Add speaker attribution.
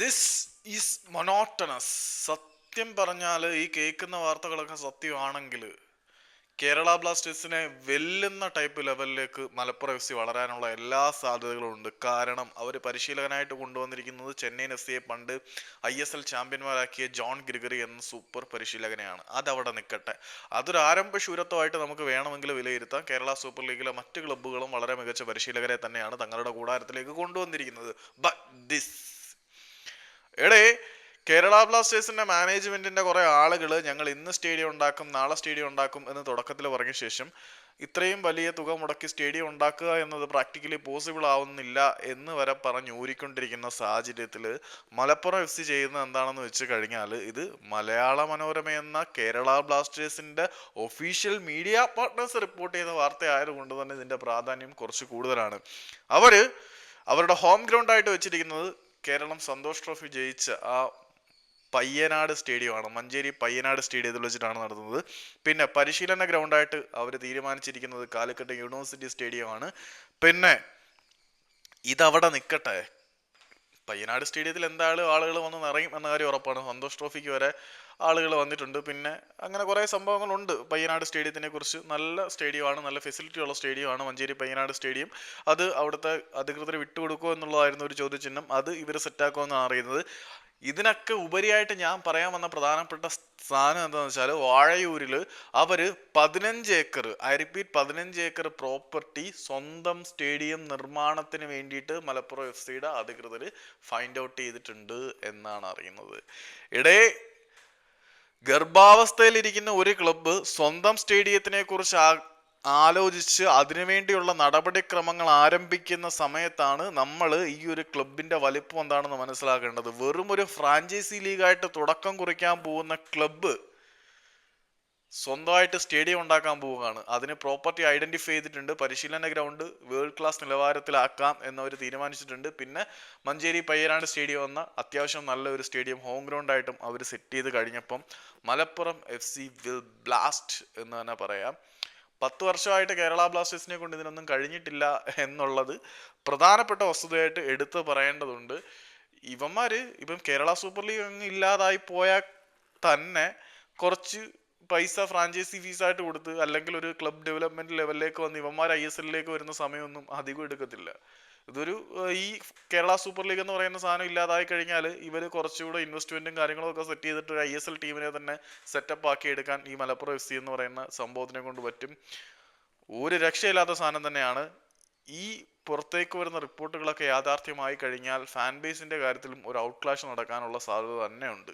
Speaker 1: This is മൊനോട്ടണസ് സത്യം പറഞ്ഞാൽ ഈ കേൾക്കുന്ന വാർത്തകളൊക്കെ സത്യമാണെങ്കിൽ കേരള ബ്ലാസ്റ്റേഴ്സിനെ വെല്ലുന്ന ടൈപ്പ് ലെവലിലേക്ക് മലപ്പുറം എഫ് സി വളരാനുള്ള എല്ലാ സാധ്യതകളും ഉണ്ട്. കാരണം അവർ പരിശീലകനായിട്ട് കൊണ്ടുവന്നിരിക്കുന്നത് ചെന്നൈയിൻ എഫ് സിയെ പണ്ട് ഐ എസ് എൽ ചാമ്പ്യന്മാരാക്കിയ ജോൺ ഗ്രിഗറി എന്ന സൂപ്പർ പരിശീലകനെയാണ്. അതവിടെ നിൽക്കട്ടെ അതൊരു ആരംഭ ശൂരത്വമായിട്ട് നമുക്ക് വേണമെങ്കിൽ വിലയിരുത്താം. കേരള സൂപ്പർ ലീഗിലെ മറ്റ് ക്ലബ്ബുകളും വളരെ മികച്ച പരിശീലകരെ തന്നെയാണ് തങ്ങളുടെ കൂടാരത്തിലേക്ക് കൊണ്ടുവന്നിരിക്കുന്നത്. ബട്ട് ദിസ് എടേ കേരള ബ്ലാസ്റ്റേഴ്സിന്റെ മാനേജ്മെന്റിന്റെ കുറെ ആളുകൾ ഞങ്ങൾ ഇന്ന് സ്റ്റേഡിയം ഉണ്ടാക്കും നാളെ സ്റ്റേഡിയം ഉണ്ടാക്കും എന്ന് തുടക്കത്തിൽ പറഞ്ഞ ശേഷം ഇത്രയും വലിയ തുക മുടക്കി സ്റ്റേഡിയം ഉണ്ടാക്കുക എന്നത് പ്രാക്ടിക്കലി പോസിബിൾ ആവുന്നില്ല എന്ന് വരെ പറഞ്ഞ് ഊരിക്കൊണ്ടിരിക്കുന്ന സാഹചര്യത്തിൽ മലപ്പുറം എഫ് സി ചെയ്യുന്നത് എന്താണെന്ന് വെച്ച് കഴിഞ്ഞാൽ ഇത് മലയാള മനോരമ എന്ന കേരള ബ്ലാസ്റ്റേഴ്സിന്റെ ഒഫീഷ്യൽ മീഡിയ പാർട്ട്നേഴ്സ് റിപ്പോർട്ട് ചെയ്ത വാർത്ത ആയതുകൊണ്ട് തന്നെ ഇതിന്റെ പ്രാധാന്യം കുറച്ച് കൂടുതലാണ്. അവർ അവരുടെ ഹോം ഗ്രൗണ്ട് ആയിട്ട് വെച്ചിരിക്കുന്നത് കേരളം സന്തോഷ് ട്രോഫി ജയിച്ച ആ പയ്യനാട് സ്റ്റേഡിയമാണ്. മഞ്ചേരി പയ്യനാട് സ്റ്റേഡിയത്തിൽ വെച്ചിട്ടാണ് നടത്തുന്നത്. പിന്നെ പരിശീലന ഗ്രൗണ്ടായിട്ട് അവർ തീരുമാനിച്ചിരിക്കുന്നത് കാലിക്കട്ട് യൂണിവേഴ്സിറ്റി സ്റ്റേഡിയമാണ്. പിന്നെ ഇതവിടെ നിൽക്കട്ടെ പയ്യനാട് സ്റ്റേഡിയത്തിൽ എന്തായാലും ആളുകൾ വന്ന് നിറയും എന്ന കാര്യം ഉറപ്പാണ്. സന്തോഷ് ട്രോഫിക്ക് വരെ ആളുകൾ വന്നിട്ടുണ്ട്. പിന്നെ അങ്ങനെ കുറേ സംഭവങ്ങളുണ്ട്. പയ്യനാട് സ്റ്റേഡിയത്തിനെ കുറിച്ച് നല്ല സ്റ്റേഡിയമാണ് നല്ല ഫെസിലിറ്റി ഉള്ള സ്റ്റേഡിയമാണ് മഞ്ചേരി പയ്യനാട് സ്റ്റേഡിയം. അത് അവിടുത്തെ അധികൃതർ വിട്ടുകൊടുക്കുമോ എന്നുള്ളതായിരുന്നു ഒരു ചോദ്യചിഹ്നം. അത് ഇവർ സെറ്റാക്കുമെന്നാണ് അറിയുന്നത്. ഇതിനൊക്കെ ഉപരിയായിട്ട് ഞാൻ പറയാൻ വന്ന പ്രധാനപ്പെട്ട സ്ഥാനം എന്താണെന്ന് വെച്ചാൽ വാഴയൂരിൽ അവർ പതിനഞ്ച് ഏക്കർ ഐ റിപ്പീറ്റ് പതിനഞ്ച് ഏക്കർ പ്രോപ്പർട്ടി സ്വന്തം സ്റ്റേഡിയം നിർമ്മാണത്തിന് വേണ്ടിയിട്ട് മലപ്പുറം എഫ് സിയുടെ അധികൃതർ ഫൈൻഡ് ഔട്ട് ചെയ്തിട്ടുണ്ട് എന്നാണ് അറിയുന്നത്. ഇടേ ഗർഭാവസ്ഥയിലിരിക്കുന്ന ഒരു ക്ലബ്ബ് സ്വന്തം സ്റ്റേഡിയത്തിനെ കുറിച്ച് ആലോചിച്ച് അതിനുവേണ്ടിയുള്ള നടപടിക്രമങ്ങൾ ആരംഭിക്കുന്ന സമയത്താണ് നമ്മൾ ഈ ഒരു ക്ലബിന്റെ വലിപ്പം എന്താണെന്ന് മനസ്സിലാക്കേണ്ടത്. വെറും ഒരു ഫ്രാഞ്ചൈസി ലീഗായിട്ട് തുടക്കം കുറിക്കാൻ പോകുന്ന ക്ലബ്ബ് സ്വന്തമായിട്ട് സ്റ്റേഡിയം ഉണ്ടാക്കാൻ പോവുകയാണ്. അതിന് പ്രോപ്പർട്ടി ഐഡന്റിഫൈ ചെയ്തിട്ടുണ്ട്. പരിശീലന ഗ്രൗണ്ട് വേൾഡ് ക്ലാസ് നിലവാരത്തിലാക്കാം എന്നവർ തീരുമാനിച്ചിട്ടുണ്ട്. പിന്നെ മഞ്ചേരി പയ്യനാട് സ്റ്റേഡിയം എന്ന അത്യാവശ്യം നല്ല ഒരു സ്റ്റേഡിയം ഹോം ഗ്രൗണ്ട് ആയിട്ടും അവർ സെറ്റ് ചെയ്ത് കഴിഞ്ഞപ്പം Malappuram F C will blast എന്ന് തന്നെ പറയാം. പത്ത് വർഷമായിട്ട് കേരള ബ്ലാസ്റ്റേഴ്സിനെ കൊണ്ട് ഇതിനൊന്നും കഴിഞ്ഞിട്ടില്ല എന്നുള്ളത് പ്രധാനപ്പെട്ട വസ്തുതയായിട്ട് എടുത്തു പറയേണ്ടതുണ്ട്. ഇവന്മാർ ഇപ്പം കേരള സൂപ്പർ ലീഗ് അങ്ങ് ഇല്ലാതായി പോയാൽ തന്നെ കുറച്ച് പൈസ ഫ്രാഞ്ചൈസി ഫീസായിട്ട് കൊടുത്ത് അല്ലെങ്കിൽ ഒരു ക്ലബ് ഡെവലപ്മെന്റ് ലെവലിലേക്ക് വന്ന് ഇവന്മാർ ഐ എസ് എല്ലിലേക്ക് വരുന്ന സമയമൊന്നും അധികം എടുക്കത്തില്ല. ഇതൊരു ഈ കേരള സൂപ്പർ ലീഗ് എന്ന് പറയുന്ന സാധനം ഇല്ലാതായി കഴിഞ്ഞാൽ ഇവർ കുറച്ചുകൂടെ ഇൻവെസ്റ്റ്മെന്റും കാര്യങ്ങളും ഒക്കെ സെറ്റ് ചെയ്തിട്ട് ഒരു ഐ എസ് എൽ ടീമിനെ തന്നെ സെറ്റപ്പ് ആക്കി എടുക്കാൻ ഈ മലപ്പുറം എഫ് സി എന്ന് പറയുന്ന സംഭവത്തിനെ കൊണ്ട് പറ്റും. ഒരു രക്ഷയില്ലാത്ത സാധനം തന്നെയാണ്. ഈ പുറത്തേക്ക് വരുന്ന റിപ്പോർട്ടുകളൊക്കെ യാഥാർത്ഥ്യമായി കഴിഞ്ഞാൽ ഫാൻ ബേസിന്റെ കാര്യത്തിലും ഒരു ഔട്ട് ക്ലാഷ് നടക്കാനുള്ള സാധ്യത തന്നെ ഉണ്ട്